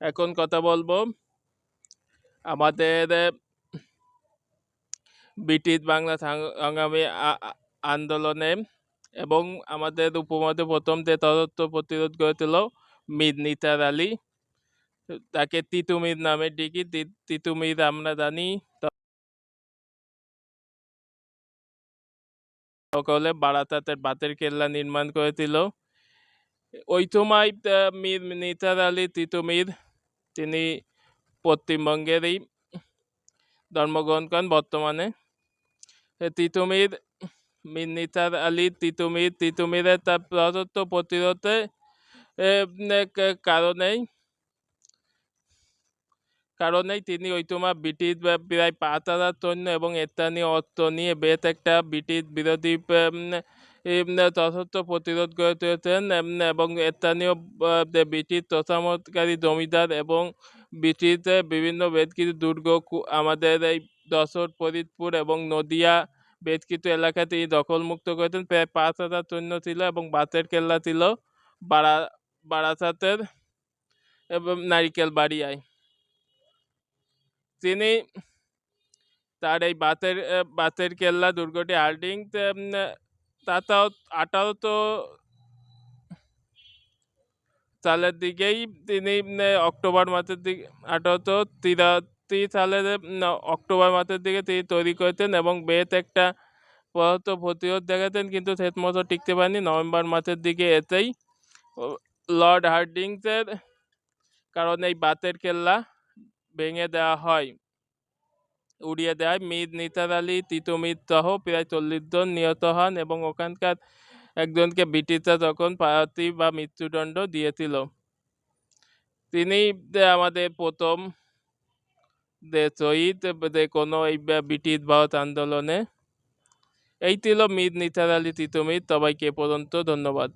এখন কথা বলব আমাদের ব্রিটিশ বাংলা সংগ্রামী আন্দোলনে এবং আমাদের উপমধ্যে প্রথম তদত্ত প্রতিরোধ করেছিল মীর নিতার আলী, তাকে তিতুমির নামে ডিকি তিতুমির আমরা জানি সকলে বারাসাতের বাতের কেল্লা নির্মাণ করেছিল। ওই সময় মীর নিতার আলী, তিতুমির তিনি পশ্চিমবঙ্গেরই জন্মগ্রহণ করেন বর্তমানে। তিতুমির মীর আলী তিতুমির তিতুমিরের তার প্রদত্ত প্রতিরোধে কারণেই কারণেই তিনি ওই সময় ব্রিটিশ প্রায় পাঁচ হাজার সৈন্য এবং স্থানীয় অস্ত্র নিয়ে বেশ একটা ব্রিটিশ বিরোধী উম, প্রতিরোধ গড়ে তুলেছেন এবং স্থানীয় ব্রিটিশ তোষামতকারী জমিদার এবং ব্রিটিশের বিভিন্ন বেশ কিছু দুর্গ আমাদের এই যশোর ফরিদপুর এবং নদিয়া বেশ কিছু এলাকা তিনি দখলমুক্ত করেছেন। প্রায় পাঁচ হাজার সৈন্য ছিল এবং বাতের কেল্লা ছিল বারা বারাসাতের এবং নারিকেল বাড়িয়ায়। তিনি তার এই বাতের বাতের কেল্লা দুর্গটি হার্ডিং তাতাও আঠারোশো সালের দিকেই তিনি অক্টোবর মাসের দিকে আঠারোশো তিরাশি সালের অক্টোবর মাসের দিকে তিনি তৈরি করেছেন এবং বেশ একটা পদার্থ প্রতিরোধ দেখাতেন, কিন্তু শেষ মতো টিকতে পারেনি নভেম্বর মাসের দিকে এতেই লর্ড হার্ডিংসের কারণে এই বাতের কেল্লা ভেঙে দেওয়া হয়। উড়িয়ে দেয়। মীর নিতার আলী তিতুমির সহ প্রায় চল্লিশ জন নিহত হন এবং ওখানকার একজনকে ব্রিটিশরা তখন ফাঁসি বা মৃত্যুদণ্ড দিয়েছিল। তিনি আমাদের প্রথম যে শহীদ, যে কোনো এই ব্রিটিশ ভারত আন্দোলনে। এই ছিল মীর নিতার আলী তিতুমির সবাইকে পর্যন্ত ধন্যবাদ।